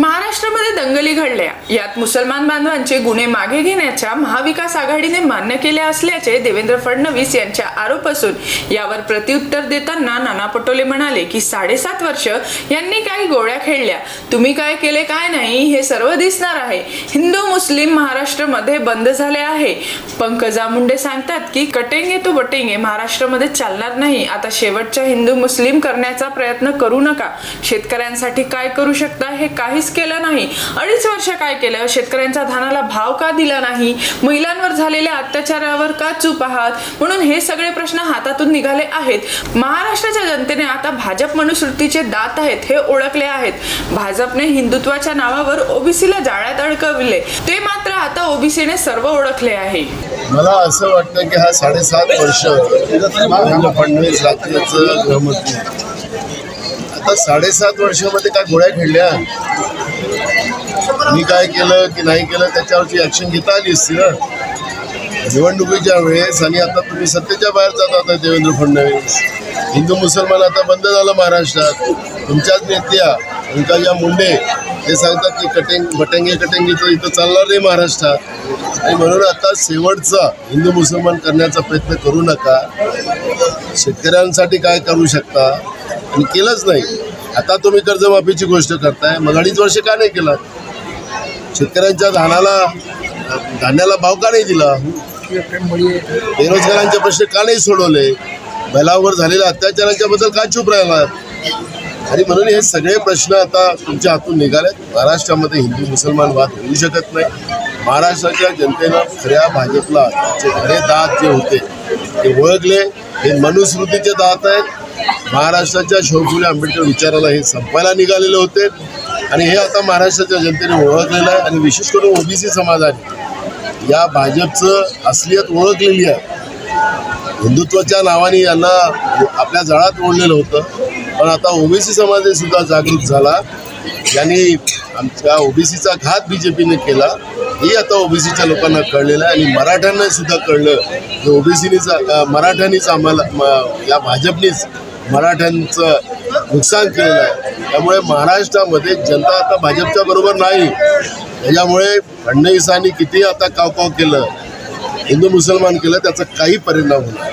Mara? महाराष्ट्रामध्ये दंगली घडल्या. यात मुसलमान बांधवांचे गुन्हे मागे घेण्याच्या महाविकास आघाडीने मान्य केले असल्याचे देवेंद्र फडणवीस यांच्या आरोप असून यावर प्रत्युत्तर देताना नाना पटोले म्हणाले की साडेसात वर्ष यांनी काही गोळ्या खेळल्या. तुम्ही काय केले काय नाही हे सर्व दिसणार आहे. हिंदू मुस्लिम महाराष्ट्रामध्ये बंद झाले आहे. पंकजा मुंडे सांगतात की कटेंगे तो बटेंगे महाराष्ट्रामध्ये चालणार नाही. आता शेवटच्या हिंदू मुस्लिम करण्याचा प्रयत्न करू नका. शेतकऱ्यांसाठी काय करू शकता हे काहीच केलं नाही. अडीच वर्ष काय केलं? शेतकऱ्यांच्या धानाला भाव का दिला नाही? महिलांवर झालेल्या अत्याचारावर का चूप आहात? म्हणून हे सगळे प्रश्न हातातून निघाले आहेत. महाराष्ट्राच्या जनतेने आता भाजप मनुसृतीचे दात आहेत हे ओळखले आहेत. भाजपने हिंदुत्वाच्या नावावर ओबीसीला जाळ्यात अडकविले. ते मात्र आता ओबीसीने सर्व ओळखले आहे. मला असं वाटतं की हा साडेसात वर्ष फडणवीस गृहमंत्री आता साडेसात वर्षामध्ये काय गोळ्या खेळल्या? मी काय केलं की नाही केलं त्याच्यावरची ऍक्शन घेता आली असती ना. निवडणुकीच्या वेळेस आणि आता तुम्ही सत्तेच्या बाहेर जात आता देवेंद्र फडणवीस. हिंदू मुसलमान आता बंद झालं महाराष्ट्रात. तुमच्याच नेत्या पंकजा मुंडे ते सांगतात की कटेंग बटेंगे कटेंगे तर इथं चालणार नाही महाराष्ट्रात. आणि म्हणून आता शेवटचा हिंदू मुसलमान करण्याचा प्रयत्न करू नका. शेतकऱ्यांसाठी काय करू शकता? आणि केलंच नाही. आता तुम्ही कर्जमाफीची गोष्ट करताय. मग अडीच वर्ष का नाही केलं? शेतकऱ्यांच्या धानाला धान्याला भाव का नाही दिला? बेरोजगारांचे प्रश्न का नाही सोडवले? बैलावर झालेल्या अत्याचारांच्या बद्दल का चूप राहिला आणि म्हणून हे सगळे प्रश्न आता तुमच्या हातून निघालेत. महाराष्ट्रामध्ये हिंदू मुसलमान वाद होऊ शकत नाही. महाराष्ट्राच्या जनतेनं खऱ्या भाजपला जे खरे दात जे होते ते ओळखले. हे मनुस्मृतीचे दात आहेत. महाराष्ट्राच्या शिवफुले आंबेडकर विचाराला हे संपायला निघालेले होते. आणि हे आता महाराष्ट्राच्या जनतेने ओळखलेलं आहे आणि विशेष करून ओबीसी समाजाने या भाजपचं असलियत ओळखलेली आहे. हिंदुत्वाच्या नावाने यांना आपल्या जळात ओढलेलं होतं. पण आता ओबीसी समाज सुद्धा जागृत झाला. यांनी आमच्या ओबीसीचा घात बी जे पीने केला. हे आता ओबीसीच्या लोकांना कळलेलं आहे आणि मराठ्यांना सुद्धा कळलं की ओबीसीनीच मराठ्यांनीच आम्हाला या भाजपनीच मराठ्यांचं नुकसान केलेलं आहे. त्यामुळे महाराष्ट्रामध्ये जनता आता भाजपच्या बरोबर नाही. त्याच्यामुळे फडणवीसांनी किती आता काव काव केलं हिंदू मुसलमान केलं त्याचा काही परिणाम होणार